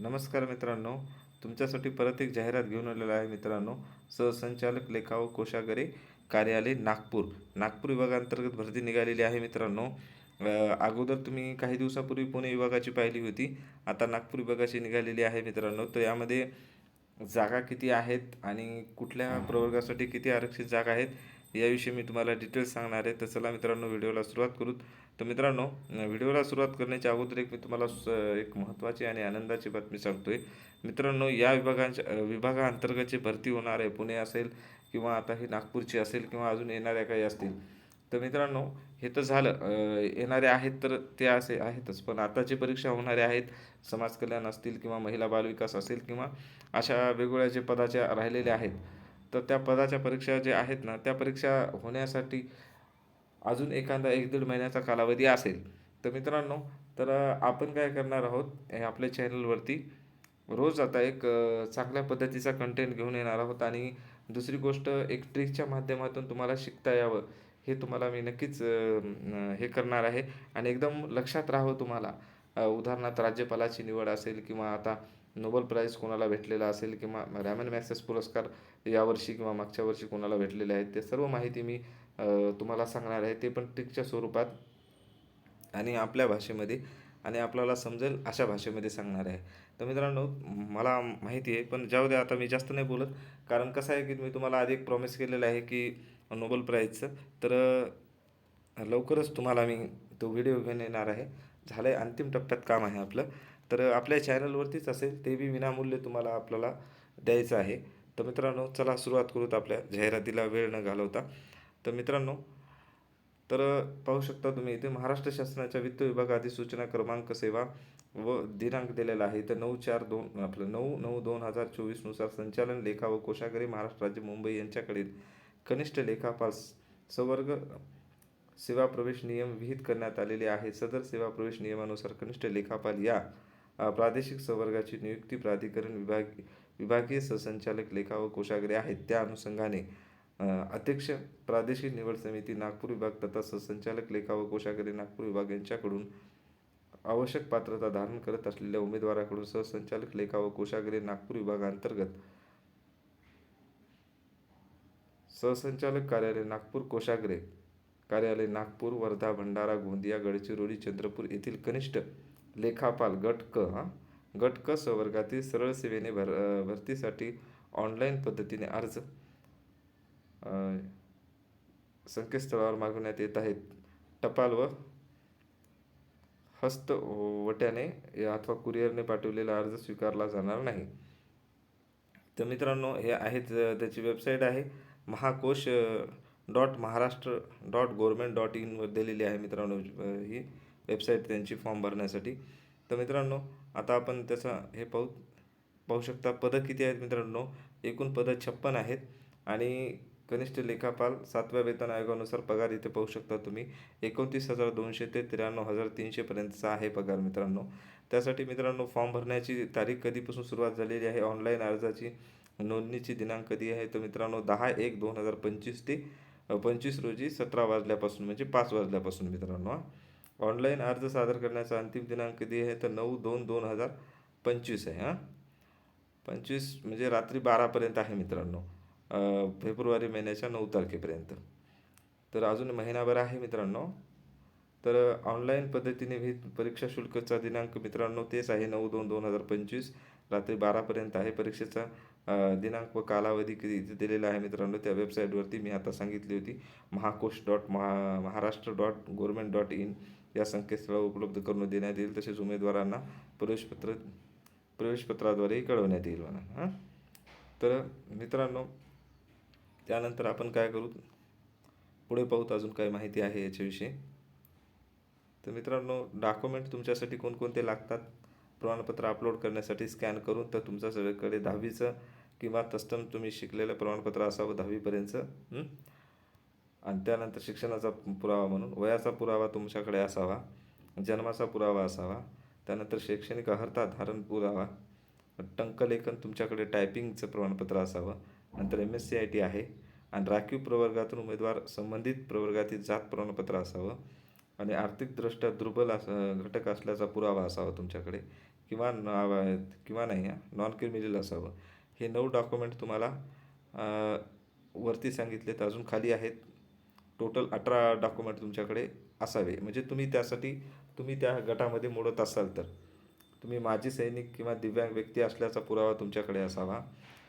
नमस्कार मित्रांनो तुमच्यासाठी परत एक जाहिरात घेऊन आलेलो आहे मित्रांनो. सहसंचालक लेखा व कोशागरे कार्यालय नागपूर. नागपूर विभागांतर्गत भरती निघालेली आहे मित्रांनो. अगोदर तुम्ही काही दिवसापूर्वी पुणे विभागाची पाहिली होती. आता नागपूर विभागाची निघालेली आहे मित्रांनो. तर यामध्ये जागा किती आहेत आणि कुठल्या प्रवर्गासाठी किती आरक्षित जागा आहेत याविषयी मी तुम्हाला डिटेल्स सांगणार आहे. तर चला मित्रांनो व्हिडिओला सुरुवात करू तर मित्रांनो व्हिडिओला सुरुवात करण्याच्या अगोदर एक मी तुम्हाला स- एक महत्त्वाची आणि आनंदाची बातमी सांगतो आहे मित्रांनो या विभागांच्या विभागाअंतर्गतची भरती होणार आहे पुणे असेल किंवा आता ही नागपूरची असेल किंवा अजून येणाऱ्या काही असतील. तर मित्रांनो हे तर झालं. येणारे आहेत तर ते असे आहेतच. पण आताची परीक्षा होणारे आहेत समाज कल्याण असतील किंवा महिला बालविकास असेल किंवा अशा वेगवेगळ्या जे पदाच्या राहिलेल्या आहेत तर त्या पदाच्या परीक्षा जे आहेत ना त्या परीक्षा होण्यासाठी अजून एखादा एक दीड महिन्याचा कालावधी असेल. तर मित्रांनो तर आपण काय करणार आहोत आपल्या चॅनलवरती रोज आता एक चांगल्या पद्धतीचा कंटेंट घेऊन येणार आहोत आणि दुसरी गोष्ट एक ट्रिकच्या माध्यमातून तुम्हाला शिकता यावं हे तुम्हाला मी नक्कीच हे करणार आहे. आणि एकदम लक्षात राहावं तुम्हाला उदाहरणार्थ राज्यपालाची निवड असेल किंवा आता नोबल प्राईज कोणाला भेटलेला असेल किंवा रॅमन मॅक्सेस पुरस्कार यावर्षी किंवा मागच्या वर्षी कोणाला भेटलेले आहेत ते सर्व माहिती मी तुम्हाला सांगणार आहे ते पण ट्रिकच्या स्वरूपात आणि आपल्या भाषेमध्ये आणि आपल्याला समजेल अशा भाषेमध्ये सांगणार आहे. तर मित्रांनो मला माहिती आहे पण जाऊ द्या आता मी जास्त नाही बोलत. कारण कसं आहे की मी तुम्हाला आधी एक प्रॉमिस केलेलं आहे की नोबल प्राईजचं तर लवकरच तुम्हाला मी तो व्हिडिओ घेऊन येणार आहे. झालं आहे अंतिम टप्प्यात काम आहे आपलं. तर आपल्या चॅनलवरतीच असेल ते बी विनामूल्य तुम्हाला आपल्याला द्यायचं आहे. तर मित्रांनो चला सुरुवात करूत आपल्या जाहिरातीला वेळ न घालवता. तर मित्रांनो तर पाहू शकता तुम्ही इथे महाराष्ट्र शासनाच्या वित्त विभाग अधिसूचना क्रमांक सेवा व दिनांक दिलेला आहे. तर नऊ चार दोन आपलं नऊ नऊ दोन हजार चोवीसनुसार संचालन लेखा व कोशागरी महाराष्ट्र राज्य मुंबई यांच्याकडील कनिष्ठ लेखापाल सवर्ग सेवा प्रवेश नियम विहित करण्यात आलेले आहे. सदर सेवा प्रवेश नियमानुसार कनिष्ठ लेखापाल या प्रादेशिक संवर्गाची नियुक्ती प्राधिकरण विभाग विभागीय सहसंचालक लेखा व कोशागरी आहेत. त्या अनुषंगाने अध्यक्ष प्रादेशिक निवड समिती नागपूर विभाग तथा सहसंचालक लेखा व कोशागारी नागपूर विभाग यांच्याकडून आवश्यक पात्रता धारण करत असलेल्या उमेदवाराकडून सहसंचालक लेखा व कोशागरे नागपूर विभागांतर्गत सहसंचालक कार्यालय नागपूर कोशागरे कार्यालय नागपूर वर्धा भंडारा गोंदिया गडचिरोली चंद्रपूर येथील कनिष्ठ लेखापाल गट क हा. गट क संवर्गातील सरळ सेवेने भर भरतीसाठी ऑनलाईन पद्धतीने अर्ज संकेतस्थळावर मागवण्यात येत आहेत. टपाल व हस्त वट्याने अथवा कुरिअरने पाठवलेला अर्ज स्वीकारला जाणार नाही. तर मित्रांनो हे आहेत त्याची वेबसाईट आहे. Mahakosh dot Maharashtra dot government dot इनवर दिलेली आहे मित्रांनो ही वेबसाईट त्यांची फॉर्म भरण्यासाठी. तर मित्रांनो आता आपण त्याचा हे पाहू पाहू शकता. पदं किती आहेत मित्रांनो? एकूण पदं छप्पन आहेत. आणि कनिष्ठ लेखापाल सातव्या वेतन आयोगानुसार पगार इथे पाहू शकता तुम्ही. एकोणतीस हजार दोनशे ते त्र्याण्णव हजार तीनशेपर्यंतचा आहे पगार मित्रांनो. त्यासाठी मित्रांनो फॉर्म भरण्याची तारीख कधीपासून सुरुवात झालेली आहे? ऑनलाईन अर्जाची नोंदणीची दिनांक कधी आहे? तर मित्रांनो दहा एक दोन हजार पंचवीस ते पंचवीस रोजी सतरा वाजल्यापासून म्हणजे पाच वाजल्यापासून मित्रांनो ऑनलाईन अर्ज सादर करण्याचा अंतिम दिनांक कधी आहे? तर नऊ दोन दोन हजार पंचवीस आहे हां. पंचवीस म्हणजे रात्री बारापर्यंत आहे मित्रांनो. फेब्रुवारी महिन्याच्या नऊ तारखेपर्यंत. तर अजून महिनाभर आहे मित्रांनो. तर ऑनलाईन पद्धतीने ही परीक्षा शुल्कचा दिनांक मित्रांनो तेच आहे. नऊ दोन दोन हजार पंचवीस रात्री बारापर्यंत आहे परीक्षेचा दिनांक व कालावधी किती इथे दिलेला आहे मित्रांनो. त्या वेबसाईटवरती मी आता सांगितली होती. Mahakosh dot Maha Maharashtra dot government dot in या संकेतस्थळावर उपलब्ध करून देण्यात येईल. तसेच उमेदवारांना प्रवेशपत्र प्रवेशपत्राद्वारेही कळवण्यात येईल म्हणा. हां? तर मित्रांनो त्यानंतर आपण काय करू? पुढे पाहूत अजून काय माहिती आहे याच्याविषयी. तर मित्रांनो डॉक्युमेंट तुमच्यासाठी कोणकोणते लागतात? प्रमाणपत्र अपलोड करण्यासाठी स्कॅन करून तर तुमचा सगळीकडे दहावीचं किंवा तस्तम तुम्ही शिकलेलं प्रमाणपत्र असावं दहावीपर्यंतचं आणि त्यानंतर शिक्षणाचा पुरावा म्हणून वयाचा पुरावा तुमच्याकडे असावा जन्माचा पुरावा असावा त्यानंतर शैक्षणिक अर्हता धारण पुरावा टंकलेखन तुमच्याकडे टायपिंगचं प्रमाणपत्र असावं नंतर M S C I T आहे. आणि राखीव प्रवर्गातून उमेदवार संबंधित प्रवर्गातील जात प्रमाणपत्र असावं आणि आर्थिकदृष्ट्या दुर्बल अस घटक असल्याचा पुरावा असावा तुमच्याकडे. किंवा किंवा नाही नॉन क्रिमिनल असावं. हे नऊ डॉक्युमेंट तुम्हाला वरती सांगितलेत अजून खाली आहेत. टोटल अठरा डॉक्युमेंट तुमच्याकडे असावे. म्हणजे तुम्ही त्यासाठी तुम्ही त्या गटामध्ये मोडत असाल तर. तुम्ही माजी सैनिक किंवा दिव्यांग व्यक्ती असल्याचा पुरावा तुमच्याकडे असावा.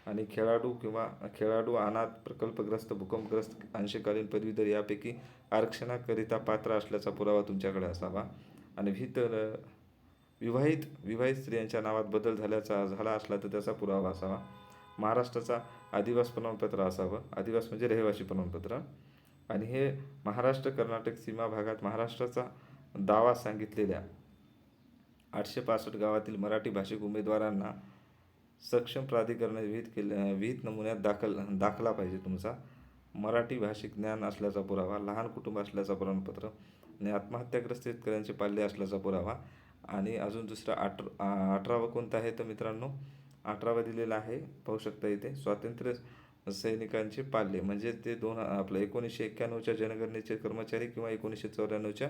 आणि खेळाडू किंवा खेळाडू अनाथ प्रकल्पग्रस्त भूकंपग्रस्त अंशकालीन पदवीधर यापैकी आरक्षणाकरिता पात्र असल्याचा पुरावा तुमच्याकडे असावा. आणि विहित विवाहित विवाहित स्त्रियांच्या नावात बदल झाल्याचा झाला असला तर त्याचा पुरावा असावा. महाराष्ट्राचा आदिवास प्रमाणपत्र असावं. आदिवास म्हणजे रहिवासी प्रमाणपत्र. आणि हे महाराष्ट्र कर्नाटक सीमा भागात महाराष्ट्राचा दावा सांगितलेल्या आठशे पासष्ट गावातील मराठी भाषिक उमेदवारांना सक्षम प्राधिकरणाने विहित केले विहित नमुन्यात दाखल दाखला पाहिजे तुमचा. मराठी भाषिक ज्ञान असल्याचा पुरावा लहान कुटुंब असल्याचा प्रमाणपत्र आणि आत्महत्याग्रस्त शेतकऱ्यांचे पाल्य असल्याचा पुरावा. आणि अजून दुसरा अठ अठरावं कोणतं आहे तर मित्रांनो? अठरावं दिलेला आहे पाहू शकता इथे. स्वातंत्र्य सैनिकांचे पाल्य म्हणजे ते दोन आपलं एकोणीसशे एक्क्याण्णवच्या जनगणनेचे कर्मचारी किंवा एकोणीसशे चौऱ्याण्णवच्या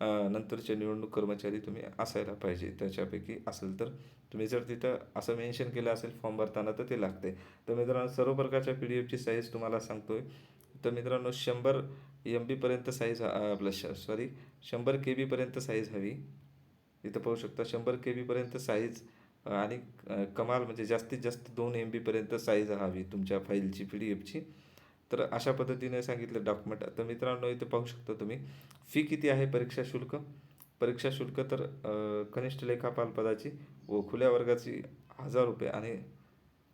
नंतरचे निवडणूक कर्मचारी तुम्ही असायला पाहिजे त्याच्यापैकी असेल तर. तुम्ही जर तिथं असं मेन्शन केलं असेल फॉर्म भरताना तर ते लागते तर मित्रांनो सर्व प्रकारच्या पी डी एफची साईज तुम्हाला सांगतोय. तर मित्रांनो शंभर एम बीपर्यंत साईज आपलं श सॉरी शंभर के बीपर्यंत साईज हवी. इथं पाहू शकता शंभर के बीपर्यंत साईज आणि कमाल म्हणजे जास्तीत जास्त दोन एम बीपर्यंत साईज हवी तुमच्या फाईलची पी डी एफची तर अशा पद्धतीने सांगितलं डॉक्युमेंट तर मित्रांनो इथे पाहू शकता तुम्ही. फी किती आहे परीक्षा शुल्क? परीक्षा शुल्क तर कनिष्ठ लेखापाल पदाची व खुल्या वर्गाची हजार रुपये आणि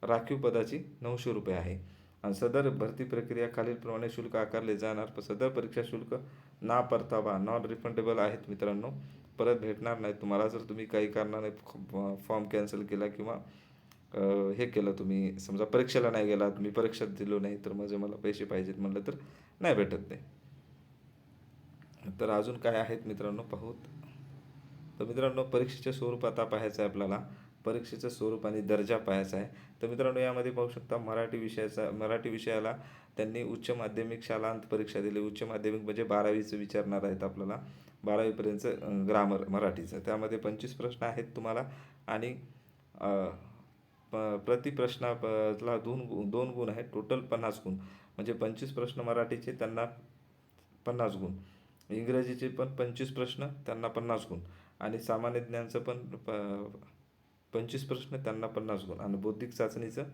राखीव पदाची नऊशे रुपये आहे. आणि सदर भरती प्रक्रिया खालीलप्रमाणे शुल्क आकारले जाणार. पण सदर परीक्षा शुल्क ना परतावा नॉन रिफंडेबल आहेत मित्रांनो. परत भेटणार नाही तुम्हाला जर तुम्ही काही कारणाने फॉर्म कॅन्सल केला किंवा हे केलं तुम्ही. समजा परीक्षेला नाही गेला तुम्ही परीक्षेत दिलो नाही तर म्हणजे मला पैसे पाहिजेत म्हणलं तर नाही भेटत ते. तर अजून काय आहेत मित्रांनो? पाहूत. तर मित्रांनो परीक्षेचे स्वरूप आता पाहायचं आहे आपल्याला. परीक्षेचं स्वरूप आणि दर्जा पाहायचा आहे. तर मित्रांनो यामध्ये पाहू शकता मराठी विषयाचा मराठी विषयाला त्यांनी उच्च माध्यमिक शालांत परीक्षा दिली. उच्च माध्यमिक म्हणजे बारावीचं विचारणार आहेत आपल्याला. बारावीपर्यंतचं ग्रामर मराठीचं. त्यामध्ये पंचवीस प्रश्न आहेत तुम्हाला. आणि प- प्रति प्रश्नाला दोन गु- दोन गुण आहेत. टोटल पन्नास गुण. म्हणजे पंचवीस प्रश्न मराठीचे त्यांना पन्नास गुण. इंग्रजीचे पण पंचवीस प्रश्न त्यांना पन्नास गुण. आणि सामान्य ज्ञानचं पण प पंचवीस प्रश्न त्यांना पन्नास गुण. आणि बौद्धिक चाचणीचं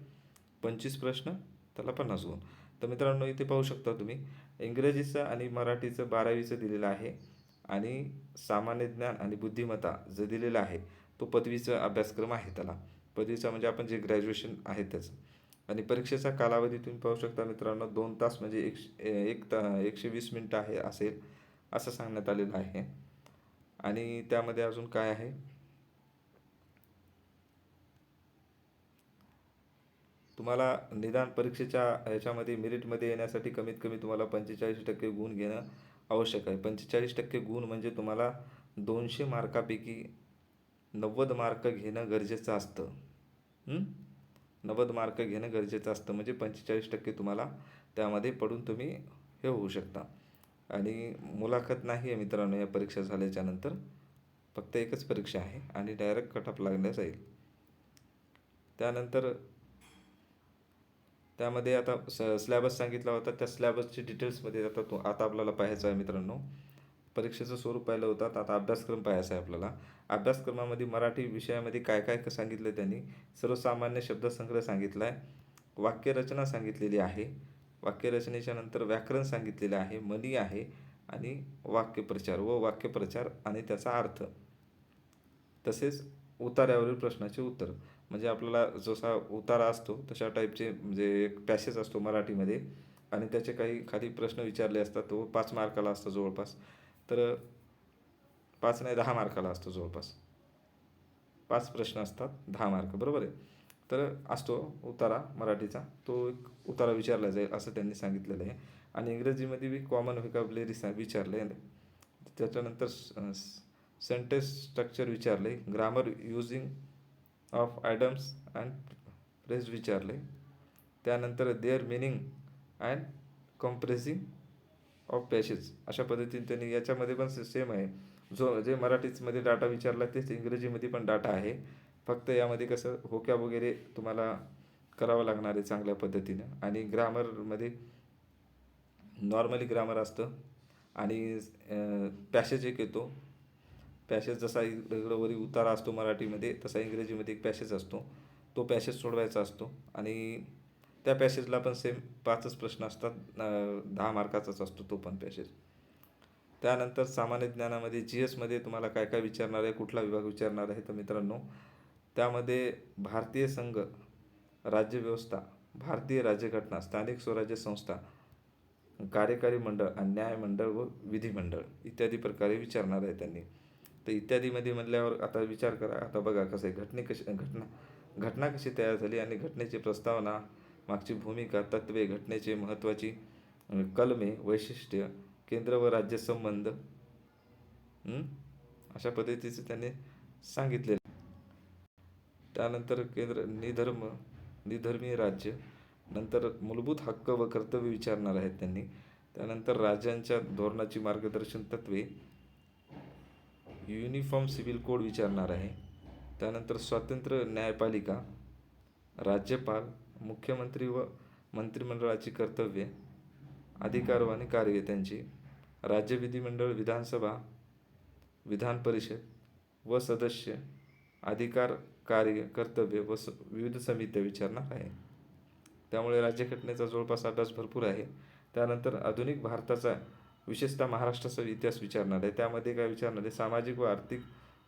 पंचवीस प्रश्न त्याला पन्नास गुण. तर मित्रांनो इथे पाहू शकता तुम्ही इंग्रजीचं आणि मराठीचं बारावीचं दिलेलं आहे. आणि सामान्य ज्ञान आणि बुद्धिमत्ता जे दिलेलं आहे तो पदवीचा अभ्यासक्रम आहे त्याला. पदवीचा म्हणजे आपण जे ग्रॅज्युएशन आहे त्याचं. आणि परीक्षेचा कालावधी तुम्ही पाहू शकता मित्रांनो दोन तास म्हणजे एकशे एक ता एकशे वीस मिनटं आहे असेल असं सांगण्यात आलेलं आहे. आणि त्यामध्ये अजून काय आहे? तुम्हाला निदान परीक्षेच्या ह्याच्यामध्ये मेरिटमध्ये येण्यासाठी कमीत कमी तुम्हाला पंचेचाळीस टक्के गुण घेणं आवश्यक आहे. पंचेचाळीस टक्के गुण म्हणजे तुम्हाला दोनशे मार्कापैकी नव्वद मार्क घेणं गरजेचं असतं. नव्वद मार्क घेणं गरजेचं असतं. म्हणजे पंचेचाळीस टक्के तुम्हाला त्यामध्ये पडून तुम्ही हे होऊ शकता. आणि मुलाखत नाही आहे मित्रांनो या परीक्षा झाल्याच्यानंतर फक्त एकच परीक्षा आहे आणि डायरेक्ट कटअप लागल्या जाईल. त्यानंतर त्यामध्ये आता स स्लॅबस सांगितला होता. त्या स्लॅबसची डिटेल्समध्ये आता तो आता आपल्याला पाहायचं आहे मित्रांनो. परीक्षेचं स्वरूप पाहिलं होतं. आता अभ्यासक्रम पाहायचा आहे आपल्याला. अभ्यासक्रमामध्ये मराठी विषयामध्ये काय काय सांगितलं त्यांनी? सर्वसामान्य शब्दसंग्रह सांगितला आहे वाक्यरचना सांगितलेली आहे. वाक्यरचनेच्या नंतर व्याकरण सांगितलेलं आहे. मनी आहे आणि वाक्यप्रचार व वाक्यप्रचार आणि त्याचा अर्थ. तसेच उतार्यावरील प्रश्नाचे उत्तर. म्हणजे आपल्याला जसा उतारा असतो तशा टाईपचे म्हणजे एक पॅसेज असतो मराठीमध्ये. आणि त्याचे काही खाली प्रश्न विचारले असतात तो पाच मार्काला असतो जवळपास. तर पाच नाही दहा मार्काला असतो जवळपास. पाच प्रश्न असतात दहा मार्क बरोबर आहे? तर असतो उतारा मराठीचा. तो एक उतारा विचारला जाईल असं त्यांनी सांगितलेलं आहे. आणि इंग्रजीमध्ये बी कॉमन व्हिकॅबलरी सा विचारले त्याच्यानंतर सेंटेन्स स्ट्रक्चर विचारले grammar using of idioms and phrase विचारले त्यानंतर their meaning and compressing of passage अशा पद्धतीने त्यांनी याच्यामध्ये पण सेम आहे. जो जे मराठीमध्ये डाटा विचारला तेच इंग्रजीमध्ये पण डाटा आहे. फक्त यामध्ये कसं होक्या वगैरे तुम्हाला करावं लागणार आहे चांगल्या पद्धतीनं. आणि ग्रामरमध्ये नॉर्मली ग्रामर असतं. आणि पॅसेज एक येतो. पॅसेज जसा इकडं वरी उतारा असतो मराठीमध्ये तसा इंग्रजीमध्ये एक पॅसेज असतो. तो पॅसेज सोडवायचा असतो. आणि त्या पॅसेजला पण सेम पाचच प्रश्न असतात. दहा मार्काचाच असतो तो पण पॅसेज त्यानंतर सामान्य ज्ञानामध्ये जी एसमध्ये तुम्हाला काय काय विचारणार आहे कुठला विभाग विचारणार आहे तर मित्रांनो त्यामध्ये भारतीय संघ राज्यव्यवस्था भारतीय राज्यघटना स्थानिक स्वराज्य संस्था कार्यकारी मंडळ आणि न्यायमंडळ व विधिमंडळ इत्यादी प्रकारे विचारणार आहे त्यांनी. तर इत्यादीमध्ये म्हणल्यावर आता विचार करा. आता बघा कसं आहे. घटने कशी घटना घटना कशी तयार झाली आणि घटनेची प्रस्तावना मागची भूमिका तत्वे घटनेचे महत्त्वाची कलमे वैशिष्ट्य केंद्र व राज्य संबंध अशा पद्धतीचे त्यांनी सांगितले. त्यानंतर केंद्र निधर्म निधर्मीय राज्य नंतर मूलभूत हक्क व कर्तव्य विचारणार आहेत त्यांनी. त्यानंतर राज्यांच्या धोरणाची मार्गदर्शन तत्वे युनिफॉर्म सिव्हिल कोड विचारणार आहे. त्यानंतर स्वातंत्र्य न्यायपालिका राज्यपाल मुख्यमंत्री व मंत्रिमंडळाची कर्तव्ये अधिकार व आणि कार्ये त्यांची राज्य विधिमंडळ विधानसभा विधान परिषद व सदस्य अधिकार कार्य कर्तव्य व स विविध समित्या विचारणार आहे. त्यामुळे राज्यघटनेचा जवळपास अभ्यास भरपूर आहे. त्यानंतर आधुनिक भारताचा विशेषतः महाराष्ट्राचा इतिहास विचारणार आहे. त्यामध्ये काय विचारणार आहे? सामाजिक व आर्थिक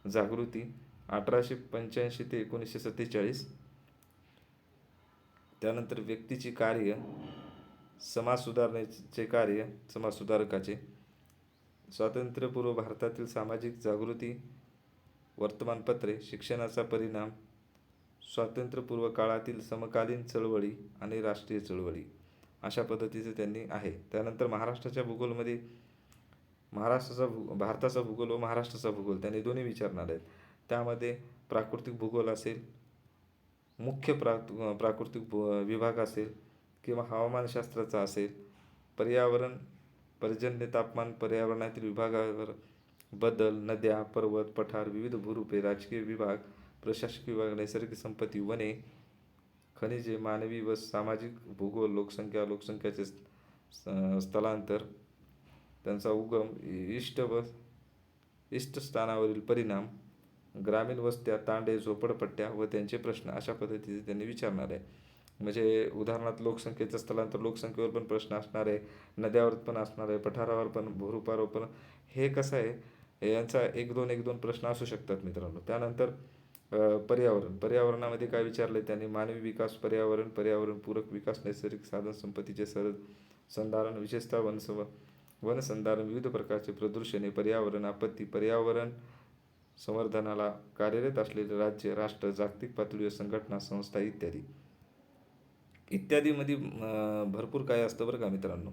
जागृती अठराशे पंच्याऐंशी ते एकोणीसशे सत्तेचाळीस त्यानंतर व्यक्तीची कार्य समाज सुधारणेचे कार्य समाज सुधारकाचे. स्वातंत्र्यपूर्व भारतातील सामाजिक जागृती वर्तमानपत्रे शिक्षणाचा परिणाम स्वातंत्र्यपूर्व काळातील समकालीन चळवळी आणि राष्ट्रीय चळवळी. अशा पद्धतीचे त्यांनी आहे. त्यानंतर महाराष्ट्राच्या भूगोलमध्ये महाराष्ट्राचा भू भारताचा भूगोल व महाराष्ट्राचा भूगोल त्यांनी दोन्ही विचारणार आहेत. त्यामध्ये प्राकृतिक भूगोल असेल मुख्य प्रा प्राकृतिक भू विभाग असेल किंवा हवामानशास्त्राचा असेल पर्यावरण पर्जन्य तापमान पर्यावरणातील विभागावर बदल नद्या पर्वत पठार विविध भूरूपे राजकीय विभाग प्रशासकीय विभाग नैसर्गिक संपत्ती वने खनिजे मानवी व सामाजिक भूगोल लोकसंख्या लोकसंख्याचे स्थलांतर त्यांचा उगम इष्ट व इष्ट स्थानावरील परिणाम ग्रामीण वस्त्या तांडे झोपडपट्ट्या व त्यांचे प्रश्न अशा पद्धतीचे त्यांनी विचारणार. आहे म्हणजे उदाहरणार्थ लोकसंख्येचं स्थलांतर लोकसंख्येवर पण प्रश्न असणार आहे नद्यावर पण असणार आहे पठारावर पण भूरूपावर पण हे कसं आहे? यांचा एक दोन एक दोन प्रश्न असू शकतात मित्रांनो. त्यानंतर पर्यावरण. पर्यावरणामध्ये काय विचारले त्यांनी? मानवी विकास पर्यावरण पर्यावरणपूरक विकास नैसर्गिक साधन संपत्तीचे सरळ संधारण विशेषतः वनसव वनसंधारण विविध प्रकारचे प्रदूषणे पर्यावरण आपत्ती पर्यावरण संवर्धनाला कार्यरत असलेले राज्य राष्ट्र जागतिक पातळीवर संघटना संस्था इत्यादी. इत्यादीमध्ये भरपूर काय असतं बरं का मित्रांनो.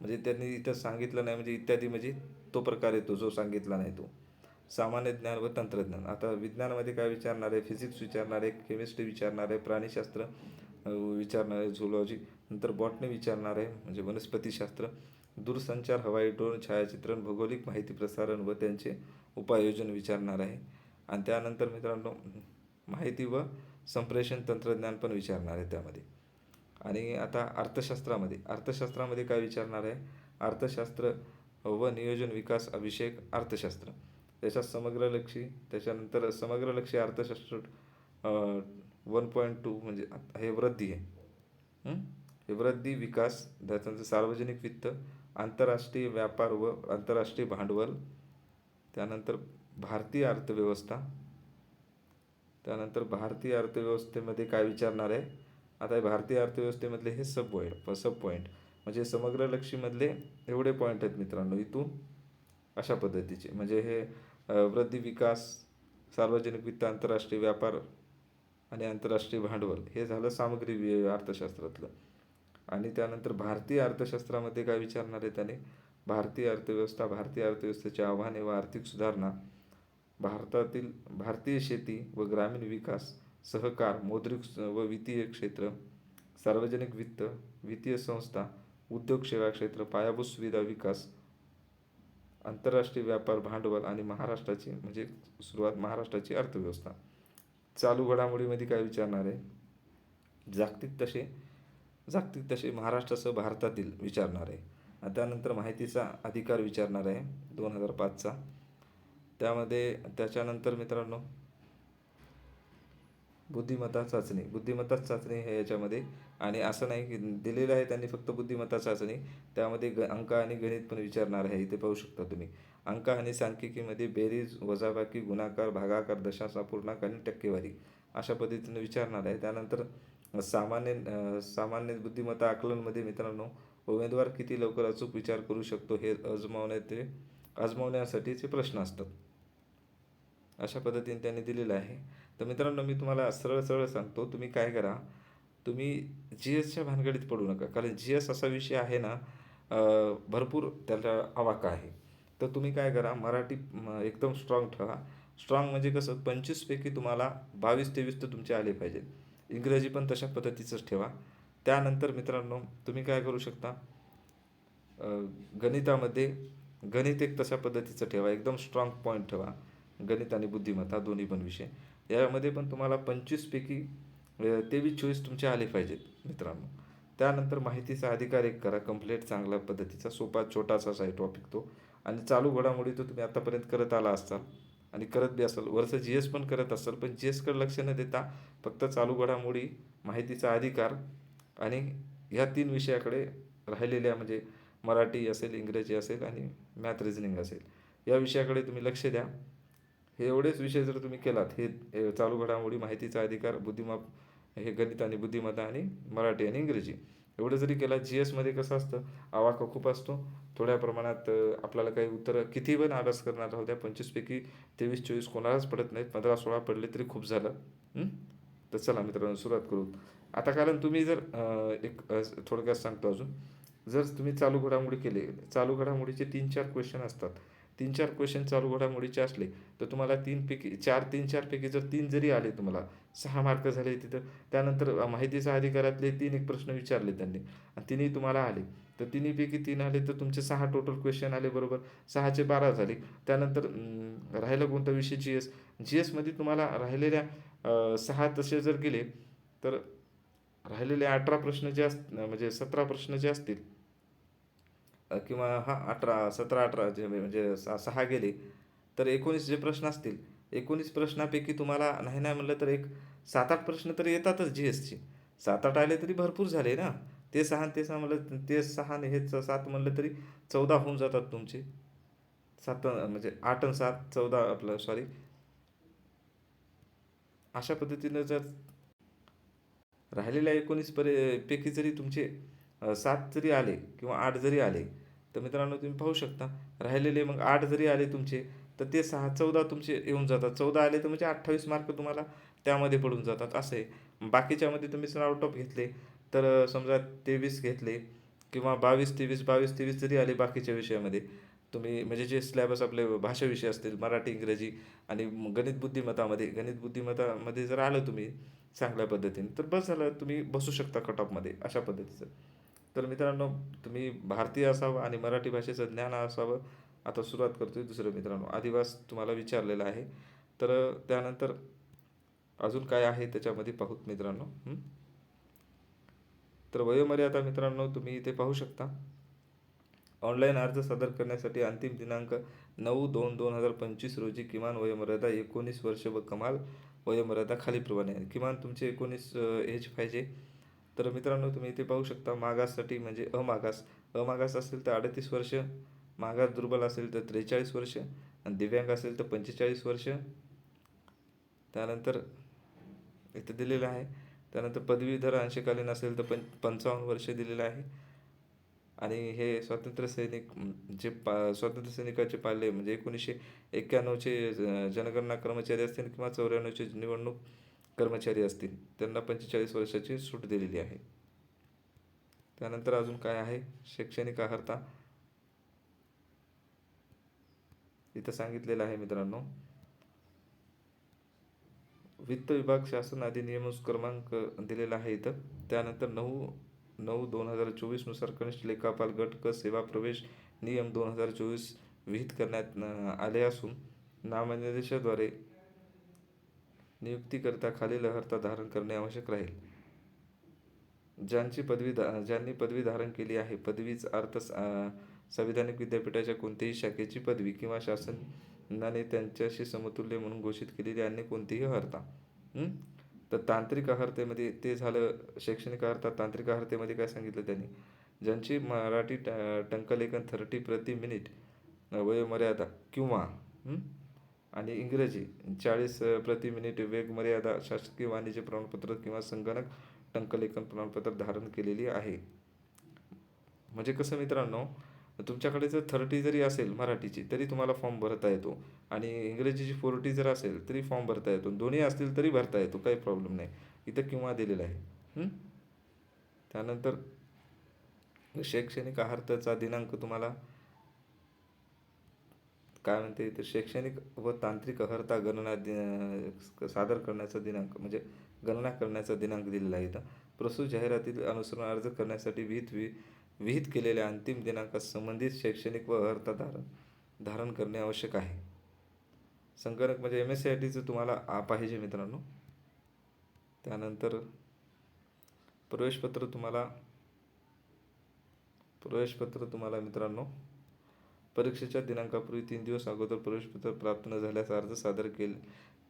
म्हणजे त्यांनी इथं सांगितलं नाही म्हणजे इत्यादी म्हणजे तो प्रकार येतो जो सांगितला नाही तो. सामान्य ज्ञान व तंत्रज्ञान. आता विज्ञानामध्ये काय विचारणार आहे फिजिक्स विचारणार आहे केमिस्ट्री विचारणार आहे प्राणीशास्त्र विचारणार आहे झुलॉजी नंतर बॉटनी विचारणार आहे म्हणजे वनस्पतीशास्त्र दूरसंचार हवाई ड्रोन छायाचित्रण भौगोलिक माहिती प्रसारण व त्यांचे उपाययोजन विचारणार आहे. आणि त्यानंतर मित्रांनो माहिती व संप्रेषण तंत्रज्ञान पण विचारणार आहे त्यामध्ये. आणि आता अर्थशास्त्रामध्ये अर्थशास्त्रामध्ये काय विचारणार आहे? अर्थशास्त्र व नियोजन विकास अभिषेक अर्थशास्त्र. त्याच्यात समग्रलक्षी त्याच्यानंतर समग्रलक्षी अर्थशास्त्र वन पॉईंट टू म्हणजे हे वृद्धी आहे. हे वृद्धी विकास त्याच्यानंतर सार्वजनिक वित्त आंतरराष्ट्रीय व्यापार व आंतरराष्ट्रीय भांडवल त्यानंतर भारतीय अर्थव्यवस्था. त्यानंतर भारतीय अर्थव्यवस्थेमध्ये काय विचारणार आहे? आता हे भारतीय अर्थव्यवस्थेमधले हे सब पॉईंट सब पॉईंट म्हणजे समग्रलक्षीमधले एवढे पॉईंट आहेत मित्रांनो इथून अशा पद्धतीचे. म्हणजे हे वृद्धी विकास सार्वजनिक वित्त आंतरराष्ट्रीय व्यापार आणि आंतरराष्ट्रीय भांडवल हे झालं सामग्री अर्थशास्त्रातलं. आणि त्यानंतर भारतीय अर्थशास्त्रामध्ये काय विचारणार आहे त्याने? भारतीय अर्थव्यवस्था भारतीय अर्थव्यवस्थेची आव्हाने व आर्थिक सुधारणा भारतातील भारतीय शेती व ग्रामीण विकास सहकार मौद्रिक व वित्तीय क्षेत्र सार्वजनिक वित्त वित्तीय संस्था उद्योग सेवा क्षेत्र पायाभूत सुविधा विकास आंतरराष्ट्रीय व्यापार भांडवल आणि महाराष्ट्राची म्हणजे सुरुवात महाराष्ट्राची अर्थव्यवस्था. चालू घडामोडीमध्ये काय विचारणार आहे? जागतिक तसे जागतिक तसे महाराष्ट्रासह भारतातील विचारणार आहे. त्यानंतर माहितीचा अधिकार विचारणार आहे दोन हजार पाचचा. त्यामध्ये त्याच्यानंतर मित्रांनो बुद्धिमत्ता चाचणी. बुद्धिमत्ता चाचणी हे याच्यामध्ये आणि असं नाही की दिलेलं आहे त्यांनी फक्त बुद्धिमत्ता चाचणी त्यामध्ये ग अंक आणि गणित पण विचारणार आहे. इथे पाहू शकता तुम्ही. अंक आणि सांख्यिकीमध्ये बेरीज वजाबाकी गुणाकार भागाकार दशांश अपूर्णांक आणि टक्केवारी अशा पद्धतीने विचारणार आहे. त्यानंतर सामान्य सामान्य बुद्धिमत्ता आकलनमध्ये मित्रांनो उमेदवार किती लवकर अचूक विचार करू शकतो हे अजमावण्याचे आजमावण्यासाठीचे प्रश्न असतात. अशा पद्धतीने त्यांनी दिलेलं आहे. तर मित्रांनो मी तुम्हाला सरळ सरळ सांगतो तुम्ही काय करा तुम्ही जी एसच्या भानगडीत पडू नका. कारण जी एस असा विषय आहे ना भरपूर त्याला आवाका आहे. तर तुम्ही काय करा मराठी एकदम स्ट्रॉंग ठेवा. स्ट्रॉंग म्हणजे कसं पंचवीसपैकी तुम्हाला बावीस तेवीस तर तुमचे आले पाहिजेत. इंग्रजी पण तशा पद्धतीचंच ठेवा. त्यानंतर मित्रांनो तुम्ही काय करू शकता? गणितामध्ये गणित एक तशा पद्धतीचं ठेवा एकदम स्ट्रॉंग पॉईंट ठेवा. गणित आणि बुद्धिमत्ता दोन्ही पण विषय. यामध्ये पण तुम्हाला पंचवीसपैकी तेवीस चोवीस तुमचे आले पाहिजेत मित्रांनो. त्यानंतर माहितीचा अधिकार एक करा कंप्लीट चांगल्या पद्धतीचा सोपा छोटासा आहे टॉपिक तो. आणि चालू घडामोडी तो तुम्ही आतापर्यंत करत आला असाल आणि करत बी असाल. वरचं जी एस पण करत असाल पण जी एसकडे लक्ष न देता फक्त चालू घडामोडी माहितीचा अधिकार आणि ह्या तीन विषयाकडे राहिलेल्या म्हणजे मराठी असेल इंग्रजी असेल आणि मॅथ रिझनिंग असेल. या विषयाकडे तुम्ही लक्ष द्या. हे एवढेच विषय जर तुम्ही केलात हे चालू घडामोडी माहितीचा अधिकार बुद्धिमाप हे गणित आणि बुद्धिमत्ता आणि मराठी आणि इंग्रजी. एवढं जरी केला जी एसमध्ये कसं असतं आवाका खूप असतो. थोड्या प्रमाणात आपल्याला काही उत्तरं किती पण अभ्यास करणार राहू द्या पंचवीसपैकी तेवीस चोवीस कोणालाच पडत नाहीत. पंधरा सोळा पडले तरी खूप झालं. तर चला मित्रांनो सुरुवात करू. आता कारण तुम्ही जर एक थोडक्यात सांगतो अजून. जर तुम्ही चालू घडामोडी केले चालू घडामोडीचे तीन चार क्वेश्चन असतात. तीन चार क्वेश्चन चालू घडामोडीचे असले तर तुम्हाला तीनपैकी चार तीन चारपैकी जर तीन जरी आले तुम्हाला सहा मार्क झाले तिथं. त्यानंतर माहितीचा अधिकारातले तीन एक प्रश्न विचारले त्यांनी. आणि तिन्ही तुम्हाला आले. तर तिन्हीपैकी तीन आले तर तुमचे सहा टोटल क्वेश्चन आले बरोबर? सहाचे बारा झाले. त्यानंतर राहिलं कोणता विषय? जी एस जी एसमध्ये तुम्हाला राहिलेल्या सहा तसे जर गेले तर राहिलेले अठरा प्रश्न जे अस म्हणजे सतरा प्रश्न जे असतील किंवा हा अठरा सतरा अठरा जे म्हणजे सहा गेले तर एकोणीस जे प्रश्न असतील एकोणीस प्रश्नापैकी तुम्हाला नाही नाही म्हणलं तर एक सात आठ प्रश्न तर येतातच जी एसचे सात आठ आले तरी भरपूर झाले ना? ते सहा ते सहा म्हणलं ते सहा हे सात म्हणलं तरी चौदा होऊन जातात तुमचे. सात म्हणजे आठ आणि सात चौदा आपलं सॉरी अशा पद्धतीनं जर राहिलेल्या एकोणीस परे पैकी जरी तुमचे सात जरी आले किंवा आठ जरी आले तर मित्रांनो तुम्ही पाहू शकता राहिलेले मग आठ जरी आले तुमचे तर ते सहा चौदा तुमचे येऊन जातात. चौदा आले तर म्हणजे अठ्ठावीस मार्क तुम्हाला त्यामध्ये पडून जातात. असं. आहे बाकीच्यामध्ये तुम्ही जर आउट ऑफ घेतले तर समजा तेवीस घेतले किंवा बावीस तेवीस बावीस तेवीस जरी आले बाकीच्या विषयामध्ये तुम्ही म्हणजे जे स्लॅबस आपले भाषा विषय असतील मराठी इंग्रजी आणि गणित बुद्धिमत्तामध्ये गणित बुद्धिमत्तामध्ये जर आलं तुम्ही चांगल्या पद्धतीने तर बस झालं तुम्ही बसू शकता कट ऑफमध्ये अशा पद्धतीचं. तर मित्रांनो तुम्ही भारतीय असावं आणि मराठी भाषेचं ज्ञान असावं आता सुरुवात करतो आहे दुसरं मित्रांनो. आदिवास तुम्हाला विचारलेला आहे. तर त्यानंतर अजून काय आहे त्याच्यामध्ये पाहूत मित्रांनो. तर वयोमर्यादा मित्रांनो तुम्ही इथे पाहू शकता. ऑनलाईन अर्ज सादर करण्यासाठी अंतिम दिनांक नऊ दोन दोन हजार पंचवीस रोजी किमान वयोमर्यादा एकोणीस वर्ष व कमाल वयोमर्यादा खालीप्रमाणे आहे. किमान तुमचे एकोणीस एज पाहिजे. तर मित्रांनो तुम्ही इथे पाहू शकता मागाससाठी म्हणजे अमागास. अमागास असेल तर अडतीस वर्ष मागास दुर्बल असेल तर त्रेचाळीस वर्ष आणि दिव्यांग असेल तर पंचेचाळीस वर्ष. त्यानंतर इथं दिलेलं आहे. त्यानंतर पदवीधर अंशकालीन असेल तर पं पंचावन्न वर्ष दिलेलं आहे. आणि हे स्वातंत्र्य सैनिक जे पा स्वातंत्र्य सैनिकाचे पाले म्हणजे एकोणीसशे एक्क्याण्णवचे ज- जनगणना कर्मचारी असतील किंवा चौऱ्याण्णवचे निवडणूक कर्मचारी असतील त्यांना पंचेचाळीस वर्षाची सूट दिलेली आहे. त्यानंतर अजून काय आहे? शैक्षणिक अर्हता इथं सांगितलेलं आहे मित्रांनो. वित्त विभाग शासन अधिनियम क्रमांक दिलेला आहे इथं. त्यानंतर नऊ नऊ दोन हजार चोवीसनुसार कनिष्ठ लेखापाल गट क सेवा प्रवेश नियम दोन हजार चोवीस विहित करण्यात आले असून नामनिर्देशाद्वारे नियुक्तीकरिता खालील अर्हता धारण करणे आवश्यक राहील. ज्यांची पदवी धा ज्यांनी पदवी धारण केली आहे पदवीच अर्थ संविधानिक विद्यापीठाच्या कोणत्याही शाखेची पदवी किंवा शासनाने त्यांच्याशी समतुल्य म्हणून घोषित केलेली अन्य कोणतीही अर्हता? तर तांत्रिक अर्हतेमध्ये ते झालं शैक्षणिक अर्हता तांत्रिक अर्हतेमध्ये काय सांगितलं त्यांनी? ज्यांची मराठी ट- टंकलेखन थर्टी प्रति मिनिट वयोमर्यादा किंवा आणि इंग्रजी चाळीस प्रति मिनिट वेग मर्यादा शासकीय वाणिज्य प्रमाणपत्र किंवा संगणक टंकलेखन प्रमाणपत्र धारण केलेली आहे. म्हणजे कसं मित्रांनो तुमच्याकडे जर थर्टी जरी असेल मराठीची तरी तुम्हाला फॉर्म भरता येतो. आणि इंग्रजीची फोर्टी जर असेल तरी फॉर्म भरता येतो. दोन्ही असतील तरी भरता येतो. काही प्रॉब्लेम नाही. इथं किंवा दिलेलं आहे. त्यानंतर शैक्षणिक आहारताचा दिनांक तुम्हाला काय म्हणते तर शैक्षणिक व तांत्रिक अर्हता गणना दि- सादर करण्याचा दिनांक म्हणजे गणना करण्याचा दिनांक दिलेला आहे इथं. प्रस्तुत जाहिरातीत अनुसरण अर्ज करण्यासाठी विहित वि विहित केलेल्या अंतिम दिनांकास संबंधित शैक्षणिक व अर्हता धारण धारण करणे आवश्यक आहे. संगणक म्हणजे एम एस सी आय टीचं तुम्हाला आ पाहिजे मित्रांनो. त्यानंतर प्रवेशपत्र तुम्हाला प्रवेशपत्र तुम्हाला मित्रांनो परीक्षेच्या दिनांकापूर्वी तीन दिवस अगोदर प्रवेशपत्र प्राप्त न झाल्यास अर्ज सादर केल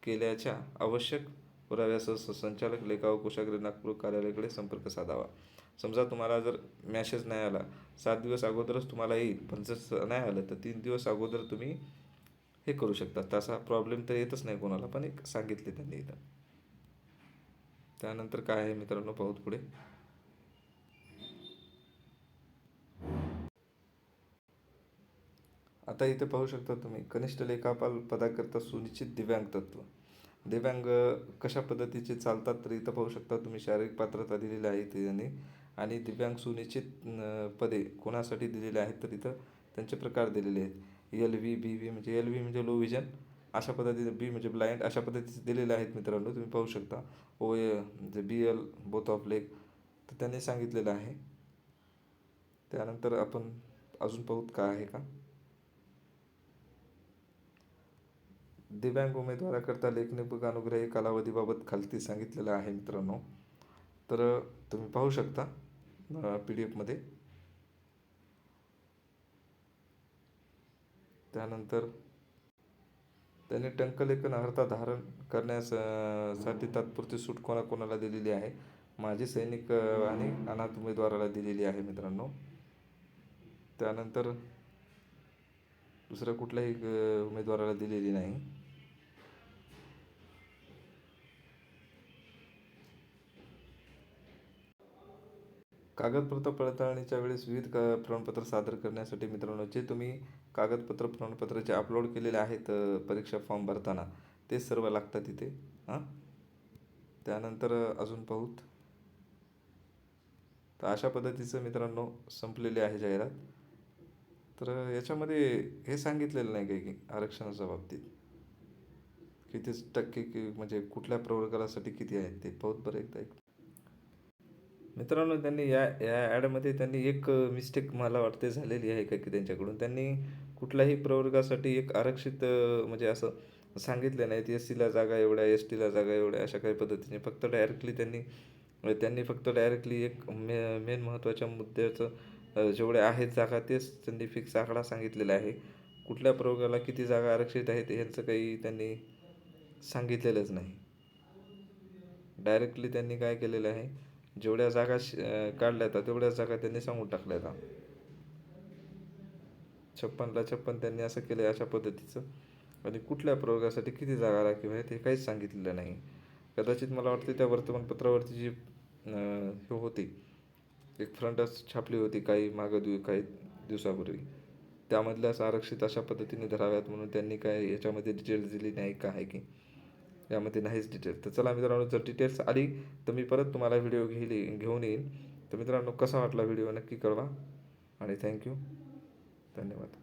केल्याच्या आवश्यक पुराव्यासह संचालक लेखा व कोषागार नागपूर कार्यालयाकडे संपर्क साधावा. समजा तुम्हाला जर मॅसेज नाही आला सात दिवस अगोदरच तुम्हाला येईल पण जर नाही आलं तर तीन दिवस अगोदर तुम्ही हे करू शकता. तसा प्रॉब्लेम तर येतच नाही कोणाला पण एक सांगितले त्यांनी इथं त्यानंतर काय आहे मित्रांनो पाहूत पुढे. आता इथे पाहू शकता तुम्ही कनिष्ठ लेखापाल पदाकरता सुनिश्चित दिव्यांग तत्व. दिव्यांग कशा पद्धतीचे चालतात तर इथं पाहू शकता तुम्ही शारीरिक पात्रता दिलेली आहे इथे यांनी आणि दिव्यांग सुनिश्चित पदे कोणासाठी दिलेले आहेत तर इथं त्यांचे प्रकार दिलेले आहेत. एल व्ही बी व्ही म्हणजे एल व्ही म्हणजे लो विजन अशा पद्धतीने बी म्हणजे ब्लाइंड अशा पद्धतीचे दिलेले आहेत मित्रांनो तुम्ही पाहू शकता. ओ ए म्हणजे B L both of leg तर त्यांनी सांगितलेलं आहे. त्यानंतर आपण अजून पाहूत का आहे का? दिव्यांग उमेदवाराकरता लेखनिक अनुग्रही कालावधीबाबत खालती सांगितलेलं आहे मित्रांनो. तर तुम्ही पाहू शकता. पी डी एफमध्ये त्यानंतर त्यांनी टंकलेखन अर्हता धारण करण्यास साठी तात्पुरती सूट कोणाकोणाला दिलेली आहे? माजी सैनिक आणि अनाथ उमेदवाराला दिलेली आहे मित्रांनो. त्यानंतर दुसऱ्या कुठल्याही उमेदवाराला दिलेली नाही. कागदपत्र पडताळणीच्या वेळेस विविध क प्रमाणपत्र सादर करण्यासाठी मित्रांनो जे तुम्ही कागदपत्र प्रमाणपत्र जे अपलोड केलेले आहेत परीक्षा फॉर्म भरताना ते सर्व लागतात तिथे हां? त्यानंतर अजून पाहूत. तर अशा पद्धतीचं मित्रांनो संपलेली आहे जाहिरात. तर याच्यामध्ये हे सांगितलेलं नाही काही की आरक्षणाच्या बाबतीत. किती टक्के की म्हणजे कुठल्या प्रवर्गासाठी किती आहेत ते. पाहूत बरं एकदा एक. मित्रांनो त्यांनी या या ॲडमध्ये त्यांनी एक मिस्टेक मला वाटते झालेली आहे का की त्यांच्याकडून? त्यांनी कुठल्याही प्रवर्गासाठी एक आरक्षित म्हणजे असं सांगितलं नाहीत एस सीला जागा एवढ्या एस टीला जागा एवढ्या अशा काही पद्धतीने. फक्त डायरेक्टली त्यांनी त्यांनी फक्त डायरेक्टली एक मे मेन महत्त्वाच्या मुद्द्याचं जेवढ्या आहेत जागा तेच त्यांनी फिक्स आकडा सांगितलेला आहे. कुठल्या प्रवर्गाला किती जागा आरक्षित आहेत ह्यांचं काही त्यांनी सांगितलेलंच नाही. डायरेक्टली त्यांनी काय केलेलं आहे? जेवढ्या जागा श- काढल्या होत्या तेवढ्या जागा त्यांनी सांगून टाकल्या होत्या छप्पनला छप्पन त्यांनी असं केलं अशा पद्धतीचं. आणि कुठल्या प्रयोगासाठी किती जागा राखीव आहे ते काहीच सांगितलेलं नाही. कदाचित मला वाटते त्या वर्तमानपत्रावरती जी हे होती एक फ्रंटच छापली होती काही मागं दिव काही दिवसापूर्वी. त्यामधल्याच आरक्षित अशा पद्धतीने धराव्यात म्हणून त्यांनी काय याच्यामध्ये डिटेल्स दिली नाही का आहे की? यामध्ये नाहीच डिटेल्स तर चला मित्रांनो जर डिटेल्स आली तर मी परत तुम्हाला व्हिडिओ घेईल घेऊन येईन तर मित्रांनो कसा वाटला व्हिडिओ नक्की कळवा. आणि थँक्यू धन्यवाद.